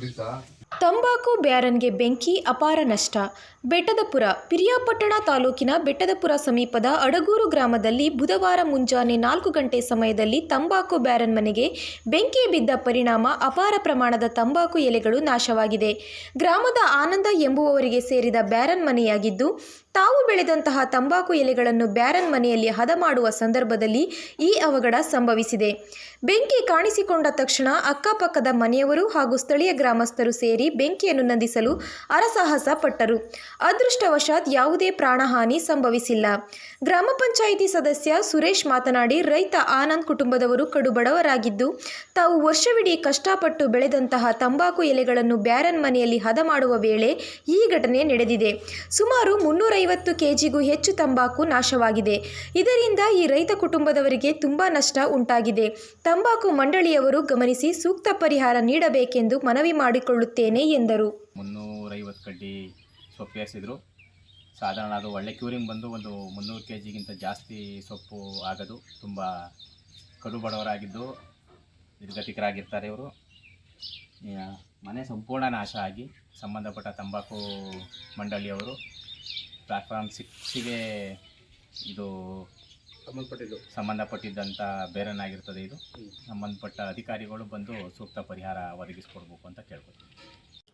autorizar. ತಂಬಾಕು ಬ್ಯಾರನ್ಗೆ ಬೆಂಕಿ ಅಪಾರ ನಷ್ಟ. ಬೆಟ್ಟದಪುರ, ಪಿರಿಯಾಪಟ್ಟಣ ತಾಲೂಕಿನ ಬೆಟ್ಟದಪುರ ಸಮೀಪದ ಅಡಗೂರು ಗ್ರಾಮದಲ್ಲಿ ಬುಧವಾರ ಮುಂಜಾನೆ ನಾಲ್ಕು ಗಂಟೆ ಸಮಯದಲ್ಲಿ ತಂಬಾಕು ಬ್ಯಾರನ್ ಮನೆಗೆ ಬೆಂಕಿ ಬಿದ್ದ ಪರಿಣಾಮ ಅಪಾರ ಪ್ರಮಾಣದ ತಂಬಾಕು ಎಲೆಗಳು ನಾಶವಾಗಿದೆ. ಗ್ರಾಮದ ಆನಂದ ಎಂಬುವವರಿಗೆ ಸೇರಿದ ಬ್ಯಾರನ್ ಮನೆಯಾಗಿದ್ದು, ತಾವು ಬೆಳೆದಂತಹ ತಂಬಾಕು ಎಲೆಗಳನ್ನು ಬ್ಯಾರನ್ ಮನೆಯಲ್ಲಿ ಹದ ಮಾಡುವ ಸಂದರ್ಭದಲ್ಲಿ ಈ ಅವಘಡ ಸಂಭವಿಸಿದೆ. ಬೆಂಕಿ ಕಾಣಿಸಿಕೊಂಡ ತಕ್ಷಣ ಅಕ್ಕಪಕ್ಕದ ಮನೆಯವರು ಹಾಗೂ ಸ್ಥಳೀಯ ಗ್ರಾಮಸ್ಥರು ಸೇರಿ ಬೆಂಕಿಯನ್ನು ನಂದಿಸಲು ಅರಸಾಹಸ ಪಟ್ಟರು. ಅದೃಷ್ಟವಶಾತ್ ಯಾವುದೇ ಪ್ರಾಣಹಾನಿ ಸಂಭವಿಸಿಲ್ಲ. ಗ್ರಾಮ ಪಂಚಾಯಿತಿ ಸದಸ್ಯ ಸುರೇಶ್ ಮಾತನಾಡಿ, ರೈತ ಆನಂದ್ ಕುಟುಂಬದವರು ಕಡುಬಡವರಾಗಿದ್ದು, ತಾವು ವರ್ಷವಿಡೀ ಕಷ್ಟಪಟ್ಟು ಬೆಳೆದಂತಹ ತಂಬಾಕು ಎಲೆಗಳನ್ನು ಬ್ಯಾರನ್ ಮನೆಯಲ್ಲಿ ಹದ ಮಾಡುವ ವೇಳೆ ಈ ಘಟನೆ ನಡೆದಿದೆ. ಸುಮಾರು ಮುನ್ನೂರೈವತ್ತು ಕೆಜಿಗೂ ಹೆಚ್ಚು ತಂಬಾಕು ನಾಶವಾಗಿದೆ. ಇದರಿಂದ ಈ ರೈತ ಕುಟುಂಬದವರಿಗೆ ತುಂಬಾ ನಷ್ಟ ಉಂಟಾಗಿದೆ. ತಂಬಾಕು ಮಂಡಳಿಯವರು ಗಮನಿಸಿ ಸೂಕ್ತ ಪರಿಹಾರ ನೀಡಬೇಕೆಂದು ಮನವಿ ಮಾಡಿಕೊಳ್ಳುತ್ತೇನೆ ಎಂದರು. ಮುನ್ನೂರೈವತ್ತು ಕಡ್ಡಿ ಸೊಪ್ಪು ಎಸಿದ್ರು. ಸಾಧಾರಣ ಅದು ಒಳ್ಳೆ ಕ್ಯೂರಿಂಗ್ ಬಂದು ಒಂದು ಮುನ್ನೂರು ಕೆ ಜಿಗಿಂತ ಜಾಸ್ತಿ ಸೊಪ್ಪು ಆಗೋದು. ತುಂಬ ಕಡು ಬಡವರಾಗಿದ್ದು ನಿರ್ಗತಿಕರಾಗಿರ್ತಾರೆ ಇವರು. ಮನೆ ಸಂಪೂರ್ಣ ನಾಶ ಆಗಿ ಸಂಬಂಧಪಟ್ಟ ತಂಬಾಕು ಮಂಡಳಿಯವರು ಪ್ಲಾಟ್ಫಾರ್ಮ್ ಸಿಕ್ಸಿಗೆ ಇದು ಸಂಬಂಧಪಟ್ಟಿದ್ದು. ಸಂಬಂಧಪಟ್ಟಿದ್ದಂಥ ಬೇರನಾಗಿರ್ತದೆ ಇದು. ಸಂಬಂಧಪಟ್ಟ ಅಧಿಕಾರಿಗಳು ಬಂದು ಸೂಕ್ತ ಪರಿಹಾರ ಒದಗಿಸ್ಕೊಡ್ಬೇಕು ಅಂತ ಕೇಳ್ಕೊತೀನಿ